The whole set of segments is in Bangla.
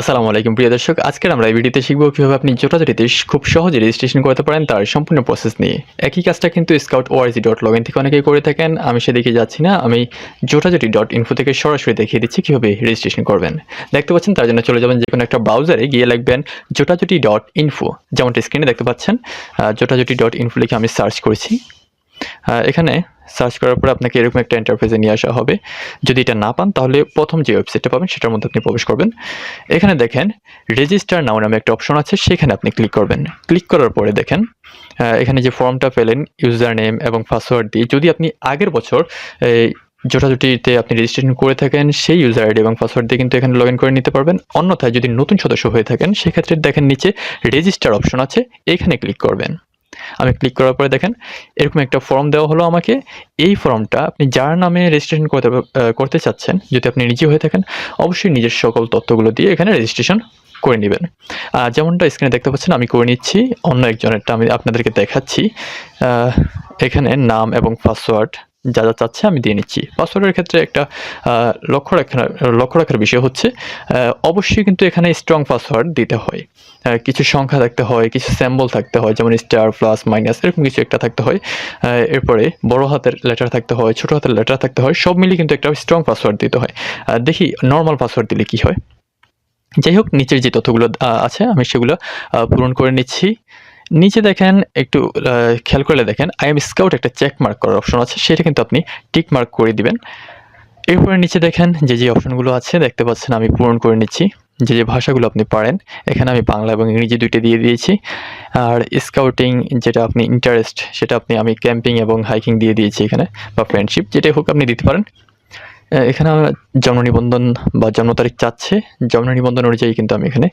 আসসালামু আলাইকুম, প্রিয় দর্শক। আজকের আমরা এই ভিডিওতে শিখব কীভাবে আপনি জোটাজুটিতে খুব সহজে রেজিস্ট্রেশন করতে পারেন তার সম্পূর্ণ প্রসেস নিয়ে। একই কাজটা কিন্তু scout ORG dot log in থেকে অনেকেই করে থাকেন। আমি সেদিকে যাচ্ছি না। আমি জোটাজুটি ডট ইনফো থেকে সরাসরি দেখিয়ে দিচ্ছি কীভাবে রেজিস্ট্রেশন করবেন। দেখতে পাচ্ছেন, তার জন্য চলে যাবেন যে কোনো একটা ব্রাউজারে গিয়ে লিখবেন জোটাজুটি ডট ইনফো যেমনটা স্ক্রিনে দেখতে পাচ্ছেন জোটাজুটি ডট ইনফো লিখে আমি সার্চ করেছি। এখানে সার্চ করার পরে আপনাকে এরকম একটা ইন্টারফেসে নিয়ে আসা হবে। যদি এটা না পান, তাহলে প্রথম যে ওয়েবসাইটটা পাবেন, সেটার মধ্যে আপনি প্রবেশ করবেন। এখানে দেখেন রেজিস্টার নাও নামে একটা অপশন আছে, সেখানে আপনি ক্লিক করবেন। ক্লিক করার পরে দেখেন এখানে যে ফর্মটা পেলেন ইউজার নেম এবং পাসওয়ার্ড দিয়ে, যদি আপনি আগের বছর জোটাজুটিতে আপনি রেজিস্ট্রেশন করে থাকেন, সেই ইউজার আইডি এবং পাসওয়ার্ড দিয়ে কিন্তু এখানে লগ ইন করে নিতে পারবেন। অন্যথায় যদি নতুন সদস্য হয়ে থাকেন, সেক্ষেত্রে দেখেন নিচে রেজিস্টার অপশন আছে, এখানে ক্লিক করবেন। আমি ক্লিক করার পরে দেখেন, এরকম একটা ফর্ম দেওয়া হলো আমাকে। এই ফর্মটা আপনি যার নামে রেজিস্ট্রেশন করতে করতে চাচ্ছেন, যদি আপনি নিজে হয়ে থাকেন, অবশ্যই নিজের সকল তথ্যগুলো দিয়ে এখানে রেজিস্ট্রেশন করে নেবেন। যেমনটা স্ক্রিনে দেখতে পাচ্ছেন, আমি করে নিচ্ছি, অন্য একজনেরটা আমি আপনাদেরকে দেখাচ্ছি। এখানে নাম এবং পাসওয়ার্ড যা যা চাচ্ছে আমি দিয়ে নিচ্ছি। পাসওয়ার্ডের ক্ষেত্রে একটা লক্ষ্য রাখার লক্ষ্য রাখার বিষয় হচ্ছে অবশ্যই কিন্তু এখানে স্ট্রং পাসওয়ার্ড দিতে হয়। কিছু সংখ্যা থাকতে হয়, কিছু স্যাম্বল থাকতে হয়, যেমন স্টার প্লাস মাইনাস এরকম কিছু একটা থাকতে হয়। এরপরে বড় হাতের লেটার থাকতে হয়, ছোট হাতের লেটার থাকতে হয়, সব মিলিয়ে কিন্তু একটা স্ট্রং পাসওয়ার্ড দিতে হয়। দেখি নর্মাল পাসওয়ার্ড দিলে কি হয়। যাই হোক, নিচের যে তথ্যগুলো আছে, আমি সেগুলো পূরণ করে নিচ্ছি। নিচে দেখেন একটু খেয়াল করলে দেখেন আই এম স্কাউট একটা চেক মার্ক করার অপশন আছে, সেটা কিন্তু আপনি টিক মার্ক করে দিবেন। এরপরে নিচে দেখেন যে যে অপশনগুলো আছে, দেখতে পাচ্ছেন আমি পূরণ করে নিচ্ছি। যে যে ভাষাগুলো আপনি পারেন, এখানে আমি বাংলা এবং ইংরেজি দুইটা দিয়ে দিয়েছি। আর স্কাউটিং যেটা আপনি ইন্টারেস্ট সেটা আপনি, আমি ক্যাম্পিং এবং হাইকিং দিয়ে দিয়েছি এখানে, বা ফ্রেন্ডশিপ যেটাই হোক আপনি দিতে পারেন। এখানে আমার জন্ম নিবন্ধন বা জন্ম তারিখ চাচ্ছে। জন্ম নিবন্ধন অনুযায়ী কিন্তু আমি এখানে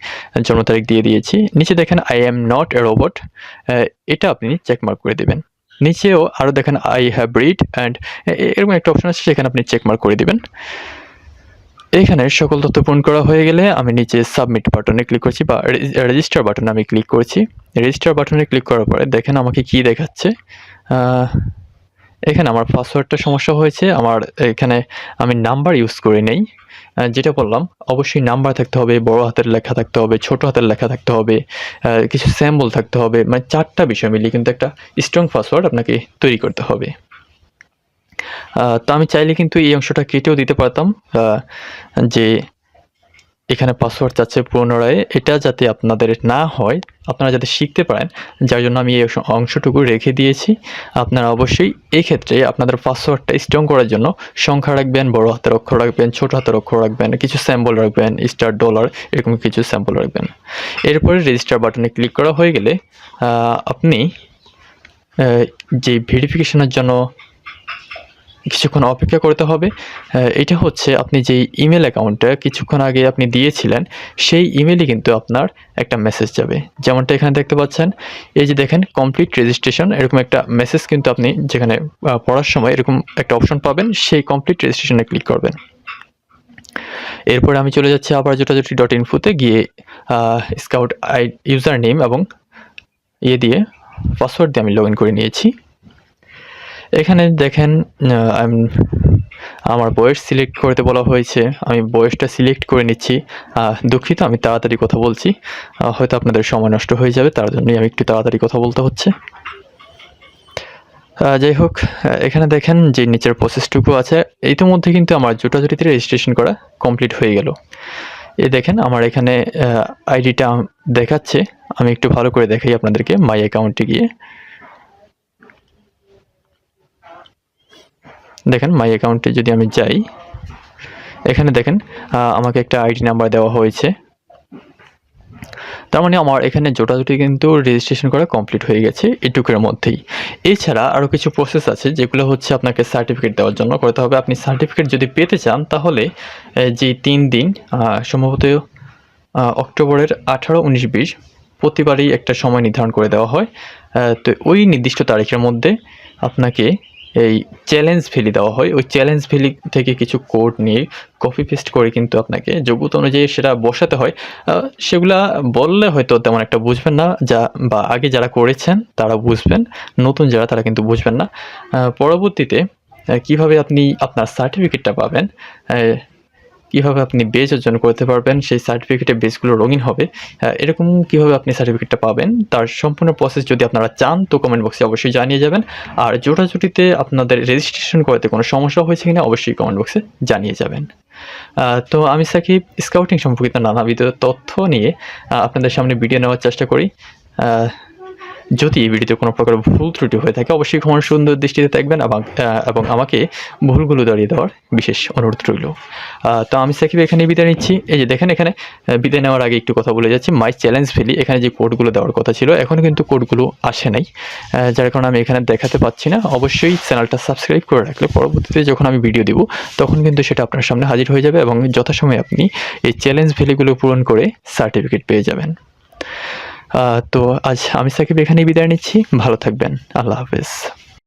জন্ম তারিখ দিয়ে দিয়েছি। নিচে দেখেন I am not a robot এটা আপনি চেক মার্ক করে দেবেন। নিচেও আরও দেখেন আই হ্যাভ রিড অ্যান্ড এরকম একটা অপশন আছে, সেখানে আপনি চেক মার্ক করে দিবেন। এখানে সকল তথ্য পূরণ করা হয়ে গেলে আমি নিচে সাবমিট বাটনে ক্লিক করছি বা রেজিস্টার বাটনে আমি ক্লিক করছি। রেজিস্টার বাটনে ক্লিক করার পরে দেখেন, আমাকে কি দেখাচ্ছে? এখানে আমার পাসওয়ার্ডটা সমস্যা হয়েছে। আমার এখানে আমি নাম্বার ইউজ করে নেই। যেটা বললাম, অবশ্যই নাম্বার থাকতে হবে, বড় হাতের লেখা থাকতে হবে, ছোট হাতের লেখা থাকতে হবে কিছু স্যাম্বল থাকতে হবে মানে চারটা বিষয় মিলিয়ে কিন্তু একটা স্ট্রং পাসওয়ার্ড আপনাকে তৈরি করতে হবে। তো আমি চাইলে কিন্তু এই অংশটা কেটেও দিতে পারতাম যে এখানে পাসওয়ার্ড চাচ্ছে পুনরায়, এটা যাতে আপনাদের না হয়, আপনারা যাতে শিখতে পারেন, যার জন্য আমি এই অংশটুকু রেখে দিয়েছি। আপনারা অবশ্যই এই ক্ষেত্রে আপনাদের পাসওয়ার্ডটা স্ট্রং করার জন্য সংখ্যা রাখবেন, বড় হাতের অক্ষর রাখবেন, ছোট হাতের অক্ষর রাখবেন, কিছু স্যাম্পল রাখবেন স্টার ডলার এরকম কিছু স্যাম্পল রাখবেন। এরপরে রেজিস্টার বাটনে ক্লিক করা হয়ে গেলে আপনি যে ভেরিফিকেশনের জন্য কিছুক্ষণ অপেক্ষা করতে হবে। এটা হচ্ছে আপনি যে ইমেল অ্যাকাউন্টটা কিছুক্ষণ আগে আপনি দিয়েছিলেন, সেই ইমেলে কিন্তু আপনার একটা মেসেজ যাবে। যেমনটা এখানে দেখতে পাচ্ছেন, এই যে দেখেন কমপ্লিট রেজিস্ট্রেশন এরকম একটা মেসেজ কিন্তু আপনি যেখানে পড়ার সময় এরকম একটা অপশন পাবেন, সেই কমপ্লিট রেজিস্ট্রেশনে ক্লিক করবেন। এরপরে আমি চলে যাচ্ছি আবার জোটাজুটি ডট ইনফোতে গিয়ে স্কাউট আই ইউজার নেম এবং ইয়ে দিয়ে পাসওয়ার্ড দিয়ে আমি লগ ইন করে নিয়েছি। এখানে দেখেন আমার বয়স সিলেক্ট করতে বলা হয়েছে। আমি বয়সটা সিলেক্ট করে নিচ্ছি। দুঃখিত, আমি তাড়াতাড়ি কথা বলছি। হয়তো আপনাদের সময় নষ্ট হয়ে যাবে, তার জন্যই আমি একটু তাড়াতাড়ি কথা বলতে হচ্ছে। যাই হোক এখানে দেখেন যে নিচের প্রসেসটুকু আছে। ইতিমধ্যে কিন্তু আমার জোটাজুটিতে রেজিস্ট্রেশন করা কমপ্লিট হয়ে গেল। এ দেখেন, আমার এখানে আইডিটা দেখাচ্ছে। আমি একটু ভালো করে দেখাই আপনাদেরকে মাই অ্যাকাউন্টে গিয়ে। দেখেন মাই অ্যাকাউন্টে যদি আমি যাই, এখানে দেখেন আমাকে একটা আইডি নাম্বার দেওয়া হয়েছে। তার মানে আমার এখানে জোটাজুটি কিন্তু রেজিস্ট্রেশন করা কমপ্লিট হয়ে গেছে এটুকুর মধ্যেই। এছাড়া আরও কিছু প্রসেস আছে, যেগুলো হচ্ছে আপনাকে সার্টিফিকেট দেওয়ার জন্য করতে হবে। আপনি সার্টিফিকেট যদি পেতে চান, তাহলে যে তিন দিন সম্ভবত অক্টোবরের আঠারো, উনিশ, বিশ, প্রতিবারই একটা সময় নির্ধারণ করে দেওয়া হয়। তো ওই নির্দিষ্ট তারিখের মধ্যে আপনাকে এই চ্যালেঞ্জ ভ্যালি দেওয়া হয়। ওই চ্যালেঞ্জ ভ্যালি থেকে কিছু কোড নিয়ে কপি পেস্ট করে কিন্তু আপনাকে যোগ্যতা অনুযায়ী সেটা বসাতে হয়। সেগুলা বললে হয়তো তেমন একটা বুঝবেন না, যা বা আগে যারা করেছেন তারা বুঝবেন, নতুন যারা তারা কিন্তু বুঝবেন না। পরবর্তীতে কীভাবে আপনি আপনার সার্টিফিকেটটা পাবেন কীভাবে আপনি বেজ অর্জন করতে পারবেন, সেই সার্টিফিকেটে বেজগুলো রঙিন হবে এরকম কীভাবে আপনি সার্টিফিকেটটা পাবেন, তার সম্পূর্ণ প্রসেস যদি আপনারা চান, তো কমেন্ট বক্সে অবশ্যই জানিয়ে যাবেন। আর জোটাজুটিতে আপনাদের রেজিস্ট্রেশন করতে কোনো সমস্যা হয়েছে কিনা, অবশ্যই কমেন্ট বক্সে জানিয়ে যাবেন। তো আমি সাকিব স্কাউটিং সম্পর্কিত নানাবিধ তথ্য নিয়ে আপনাদের সামনে ভিডিও নেওয়ার চেষ্টা করি। যদি এই ভিডিওতে কোনো প্রকার ভুল ত্রুটি হয়ে থাকে, অবশ্যই ক্ষমার সুন্দর দৃষ্টিতে দেখবেন এবং এবং আমাকে ভুলগুলো দাঁড়িয়ে দেওয়ার বিশেষ অনুরোধ রইল। তো আমি সাকিব এখানে বিদায় নিচ্ছি। এই যে দেখেন এখানে বিদায় নেওয়ার আগে একটু কথা বলে যাচ্ছি। মাই চ্যালেঞ্জ ভ্যালি এখানে যে কোডগুলো দেওয়ার কথা ছিল এখনও কিন্তু কোডগুলো আসে নাই। যার কারণে আমি এখানে দেখাতে পাচ্ছি না। অবশ্যই চ্যানেলটা সাবস্ক্রাইব করে রাখলে পরবর্তীতে যখন আমি ভিডিও দিব, তখন কিন্তু সেটা আপনার সামনে হাজির হয়ে যাবে এবং যথাসময়ে আপনি এই চ্যালেঞ্জ ভ্যালিগুলো পূরণ করে সার্টিফিকেট পেয়ে যাবেন। তো আজ আমি সাকিব এখানেই বিদায় নিচ্ছি। ভালো থাকবেন। আল্লাহ হাফেজ।